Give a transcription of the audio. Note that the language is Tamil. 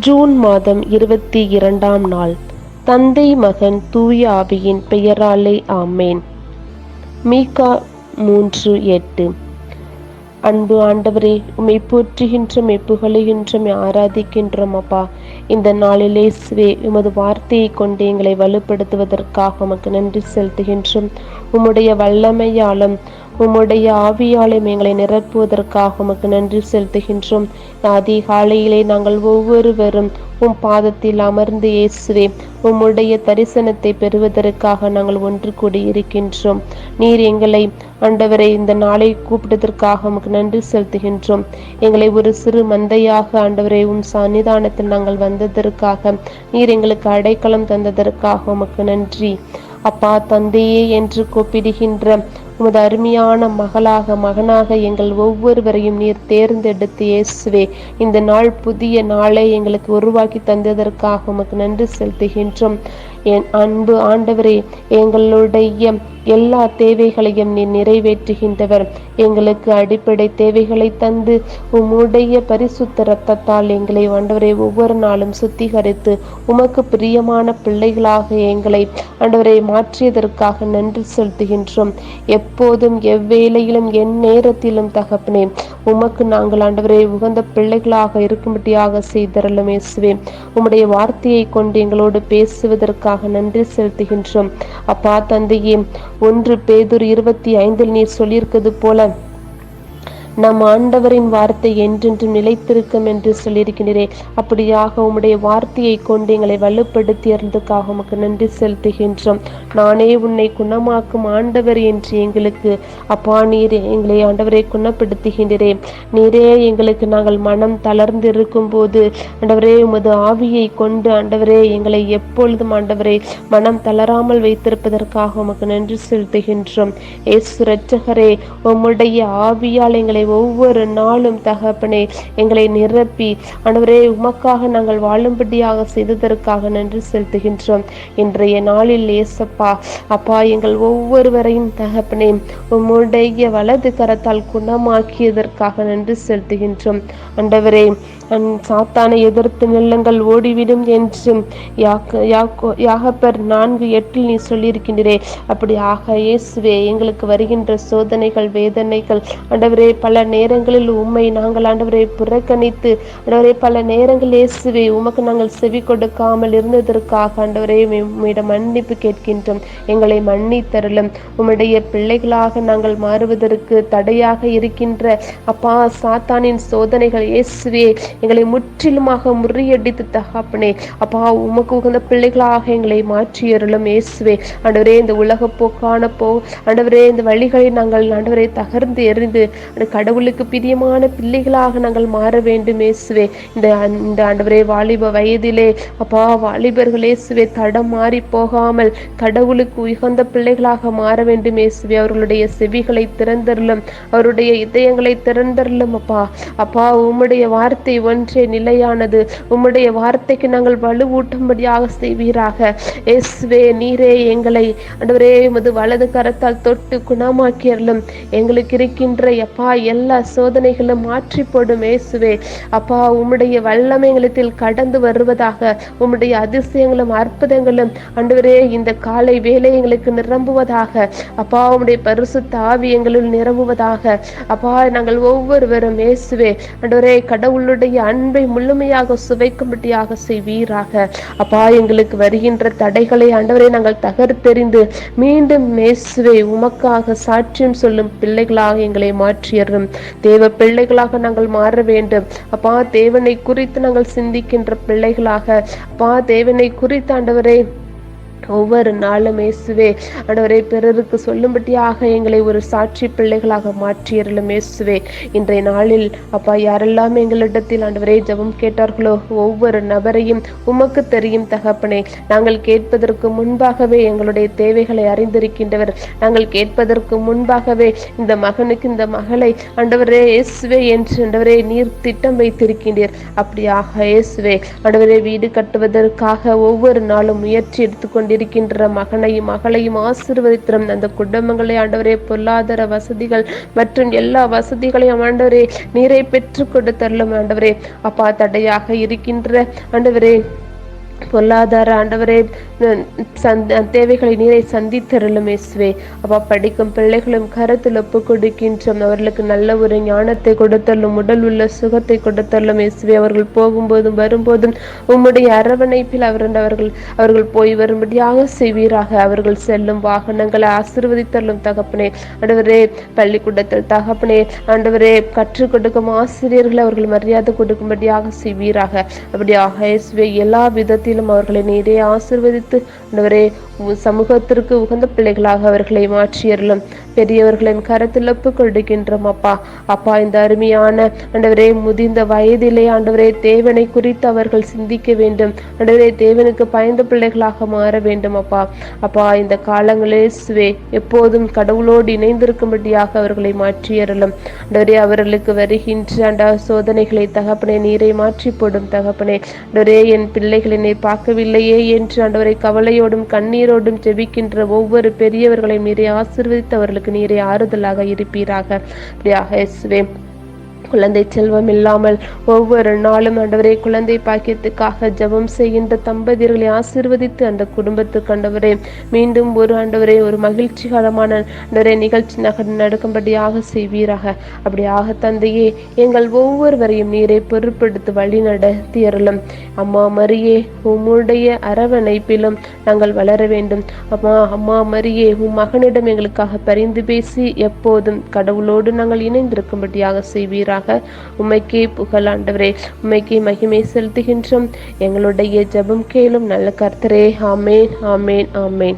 ஜூன் மாதம் இருபத்தி இரண்டாம் நாள். தந்தை மகன் தூய ஆவியின் பெயராலே ஆமேன். மீகா மூன்று எட்டு. அன்பு ஆண்டவரே உம்மை போற்றுகின்ற மெப்புகழுகின்றோம் ஆராதிக்கின்றோம் அப்பா. இந்த நாளிலே சுவே உமது வார்த்தையை கொண்டு எங்களை வலுப்படுத்துவதற்காக உமக்கு நன்றி செலுத்துகின்றோம். உம்முடைய வல்லமையாலும் உம்முடைய ஆவியாலும் எங்களை நிரப்புவதற்காக உமக்கு நன்றி செலுத்துகின்றோம். அதிகாலையிலே நாங்கள் ஒவ்வொருவரும் உம் பாதத்தில் அமர்ந்து இயேசுவே உம்முடைய தரிசனத்தை பெறுவதற்காக நாங்கள் ஒன்று கூடி இருக்கின்றோம். நீர் எங்களை ஆண்டவரை இந்த நாளை கூப்பிட்டதற்காக உமக்கு நன்றி செலுத்துகின்றோம். எங்களை ஒரு சிறு மந்தையாக ஆண்டவரை உம் சன்னிதானத்தில் நாங்கள் வந்ததற்காக நீர் எங்களுக்கு அடைக்கலம் தந்ததற்காக உமக்கு நன்றி. அப்பா தந்தையே என்று கூப்பிடுகின்ற உமது அருமையான மகளாக மகனாக எங்கள் ஒவ்வொருவரையும் நீர் தேர்ந்தெடுத்து இயேசுவே இந்த நாள் புதிய நாளை எங்களுக்கு உருவாக்கி தந்ததற்காக உமக்கு நன்றி செலுத்துகின்றோம். என் அன்பு ஆண்டவரே எங்களுடைய எல்லா தேவைகளையும் நீ நிறைவேற்றுகின்றவர். எங்களுக்கு அடிப்படை தேவைகளை தந்து உம்முடைய பரிசுத்த ரத்தத்தால் எங்களை ஆண்டவரை ஒவ்வொரு நாளும் சுத்திகரித்து உமக்கு பிரியமான பிள்ளைகளாக எங்களை ஆண்டவரை மாற்றியதற்காக நன்றி செலுத்துகின்றோம். எப்போதும் எவ்வேளையிலும் என் நேரத்திலும் தகப்பனே உமக்கு நாங்கள் ஆண்டவரை உகந்த பிள்ளைகளாக இருக்கும்படியாக செய்தரலும் இயேசுவே. உம்முடைய வார்த்தையை கொண்டு எங்களோடு பேசுவதற்காக நன்றி செலுத்துகின்றோம். அப்பா தந்தையே ஒன்று பேதூர் இருபத்தி ஐந்தில் நீர் சொல்லியிருக்கிறது போல நம் ஆண்டவரின் வார்த்தை என்றென்றும் நிலைத்திருக்கும் என்று சொல்லியிருக்கின்றேன் அப்படியாக உம்முடைய வார்த்தையை கொண்டு எங்களை வலுப்படுத்தியதற்காக உமக்கு நன்றி செலுத்துகின்றோம். நானே உன்னை குணமாக்கும் ஆண்டவர் என்று எங்களுக்கு அப்பா நீர் எங்களை ஆண்டவரை குணப்படுத்துகின்றேன் நீரே எங்களுக்கு நாங்கள் மனம் தளர்ந்து இருக்கும் போது ஆண்டவரே உமது ஆவியை கொண்டு ஆண்டவரே எங்களை எப்பொழுதும் ஆண்டவரே மனம் தளராமல் வைத்திருப்பதற்காக உமக்கு நன்றி செலுத்துகின்றோம். ஏசு ரட்சகரே உம்முடைய ஆவியால் எங்களை ஒவ்வொரு நாளும் தகப்பனே எங்களை நிரப்பி. ஆண்டவரே உமக்காக நாங்கள் வாழும்படியாக செய்ததற்காக நன்றி செலுத்துகின்றோம். இன்றைய நாளில் ஏசப்பா அப்பா எங்கள் ஒவ்வொருவரையும் தகப்பனே உம்முடைய வலது கரத்தால் குணமாக்கியதற்காக நன்றி செலுத்துகின்றோம். ஆண்டவரே சாத்தானை எதிர்த்து நிலங்கள் ஓடிவிடும் என்று யாகப்பர் நான்கு எட்டில் நீ சொல்லியிருக்கின்றே அப்படி ஆக இயேசுவே எங்களுக்கு வருகின்ற சோதனைகள் வேதனைகள் ஆண்டவரே பல நேரங்களில் உண்மை நாங்கள் ஆண்டவரை புறக்கணித்து ஆண்டவரே பல நேரங்கள் இயேசுவே உமக்கு நாங்கள் செவி கொடுக்காமல் இருந்ததற்காக ஆண்டவரே உம்மிடம் மன்னிப்பு கேட்கின்றோம். எங்களை மன்னித்தரலும் உம்முடைய பிள்ளைகளாக நாங்கள் மாறுவதற்கு தடையாக இருக்கின்ற அப்பா சாத்தானின் சோதனைகள் இயேசுவே எங்களை முற்றிலுமாக முறியடித்து தகப்பனே. அப்பா உமக்கு உகந்த பிள்ளைகளாக எங்களை மாற்றியருளும் இயேசுவே. ஆண்டவரே இந்த உலக போக்கான போ ஆண்டவரே இந்த வழிகளை நாங்கள் ஆண்டவரை தகர்ந்து எறிந்து கடவுளுக்கு பிரியமான பிள்ளைகளாக நாங்கள் மாற வேண்டும் இயேசுவே. இந்த இந்த ஆண்டவரே வாலிப வயதிலே அப்பா வாலிபர்கள் இயேசுவே தடம் மாறி போகாமல் கடவுளுக்கு உகந்த பிள்ளைகளாக மாற வேண்டும் இயேசுவே. அவர்களுடைய செவிகளை திறந்தருளும் அவருடைய இதயங்களை திறந்தருளும் அப்பா. அப்பா உம்முடைய வார்த்தை ஒன்றே நிலையானது. உம்முடைய வார்த்தைக்கு நாங்கள் வலுவூட்டும்படியாக செய்வீராக. எஸ்வே நீரே எங்களை. அன்றுவரே உமது வலது கரத்தால் தொட்டு குணமாக்கியர்களும் எங்களுக்கு இருக்கின்ற அப்பா எல்லா சோதனைகளும் மாற்றி போடும் ஏசுவே அப்பா உம்முடைய வல்லமைங்களத்தில் கடந்து வருவதாக உம்முடைய அதிசயங்களும் அற்புதங்களும் அன்றுவரே இந்த காலை வேலை எங்களுக்கு நிரம்புவதாக. அப்பா உம்முடைய பரிசு தாவி எங்களுள் நிரம்புவதாக. அப்பா நாங்கள் ஒவ்வொருவரும் இயேசுவே. அன்றுவரே கடவுளுடைய அன்பை முழுமையாக சுவைக்கும்படியாக செய்வீராக. அப்பா எங்களுக்கு வருகின்ற தடைகளை ஆண்டவரை நாங்கள் தகர்த்தெறிந்து மீண்டும் மேசுவை உமக்காக சாட்சியம் சொல்லும் பிள்ளைகளாக எங்களை மாற்றியறும் தேவ பிள்ளைகளாக நாங்கள் மாற வேண்டும். அப்பா தேவனை குறித்து நாங்கள் சிந்திக்கின்ற பிள்ளைகளாக. அப்பா தேவனை குறித்து ஆண்டவரை ஒவ்வொரு நாளும் இயேசுவே. ஆண்டவரை பிறருக்கு சொல்லும்படியாக எங்களை ஒரு சாட்சி பிள்ளைகளாக மாற்றியறலும் இயேசுவே. இன்றைய நாளில் அப்பா யாரெல்லாம் எங்களிடத்தில் ஆண்டவரை ஜபம் கேட்டார்களோ ஒவ்வொரு நபரையும் உமக்கு தெரியும் தகப்பனே. நாங்கள் கேட்பதற்கு முன்பாகவே எங்களுடைய தேவைகளை அறிந்திருக்கின்றவர். நாங்கள் கேட்பதற்கு முன்பாகவே இந்த மகனுக்கு இந்த மகளை ஆண்டவரே இயேசுவே என்று ஆண்டவரே நீர் திட்டம் வைத்திருக்கின்றீர். அப்படியாக இயேசுவே ஆண்டவரே வீடு கட்டுவதற்காக ஒவ்வொரு நாளும் முயற்சி எடுத்துக்கொண்டு கொண்டிருக்கின்ற மகனையும் மகளையும் ஆசீர்வதித்திரும். அந்த குடும்பங்களை ஆண்டவரே பொருளாதார வசதிகள் மற்றும் எல்லா வசதிகளையும் ஆண்டவரே நீரை பெற்று கொடுத்தரலும் ஆண்டவரே. அப்பா தடையாக இருக்கின்ற ஆண்டவரே பொருளாதார ஆண்டவரே சந்த தேவைகளை நீரை சந்தித்தருளும் இயேசுவே. அப்பா படிக்கும் பிள்ளைகளும் கருத்தில் ஒப்பு கொடுக்கின்றோம். அவர்களுக்கு நல்ல ஒரு ஞானத்தை கொடுத்தல்லும் உடல் உள்ள சுகத்தை கொடுத்தல்லும் இயேசுவே. அவர்கள் போகும்போதும் வரும்போதும் உம்முடைய அரவணைப்பில் அவர்கள் அவர்கள் அவர்கள் போய் வரும்படியாக செய்வீராக. அவர்கள் செல்லும் வாகனங்களை ஆசிர்வதித்தல்லும் தகப்பனே. ஆண்டவரே பள்ளிக்கூடத்தில் தகப்பனே ஆண்டவரே கற்றுக் கொடுக்கும் ஆசிரியர்களை அவர்கள் மரியாதை கொடுக்கும்படியாக செய்வீராக. அப்படியாக இயேசுவே எல்லா விதத்திலும் அவர்களை நீரே ஆசிர்வதித்து ஆண்டவரே சமூகத்திற்கு உகந்த பிள்ளைகளாக அவர்களை மாற்றியறலும் பெரியவர்களின் கரத்தில் கொடுக்கின்றோம் அப்பா. அப்பா இந்த அருமையான ஆண்டவரே முதிர்ந்த வயதிலே ஆண்டவரே தேவனை குறித்து அவர்கள் சிந்திக்க வேண்டும். ஆண்டவரே தேவனுக்கு பயந்த பிள்ளைகளாக மாற வேண்டும் அப்பா. அப்பா இந்த காலங்களே சுவே எப்போதும் கடவுளோடு இணைந்திருக்கும்படியாக அவர்களை மாற்றியறலும் ஆண்டவரே அவர்களுக்கு வருகின்ற அண்டா சோதனைகளை தகப்பனே நீரை மாற்றி போடும் தகப்பனே. ஆண்டவரே என் பிள்ளைகளை பார்க்கவில்லையே என்று ஆண்டவரை கவலையோடும் கண்ணீர் உயிரோடும் ஜெபிக்கின்ற ஒவ்வொரு பெரியவர்களையும் நீரை ஆசிர்வதித்து அவர்களுக்கு நீரை ஆறுதலாக இருப்பீராக. அப்படியாக இயேசுவே. குழந்தை செல்வம் இல்லாமல் ஒவ்வொரு நாளும் ஆண்டவரே குழந்தை பாக்கியத்துக்காக ஜெபம் செய்கின்ற தம்பதியர்களை ஆசீர்வதித்து அந்த குடும்பத்துக்கு ஆண்டவரே மீண்டும் ஒரு ஆண்டவரே ஒரு மகிழ்ச்சிகரமான ஆண்டவரே நிகழ்ச்சி நகர் நடக்கும்படியாக செய்வீராக. அப்படியாக தந்தையே எங்கள் ஒவ்வொருவரையும் நீரை பொறுப்படுத்தி வழி நடத்தியறலும் அம்மா மரியே உம்முடைய அரவணைப்பிலும் நாங்கள் வளர வேண்டும். அம்மா அம்மா மரியே உம் மகனிடம் எங்களுக்காக பரிந்து பேசி எப்போதும் கடவுளோடு நாங்கள் இணைந்திருக்கும்படியாக செய்வீராக உமைக்கே புகழாண்டவரே உமைக்கே மகிமை செலுத்துகின்றோம். எங்களுடைய ஜெபம் கேளும் நல்ல கர்த்தரே. ஆமேன் ஆமேன் ஆமேன்.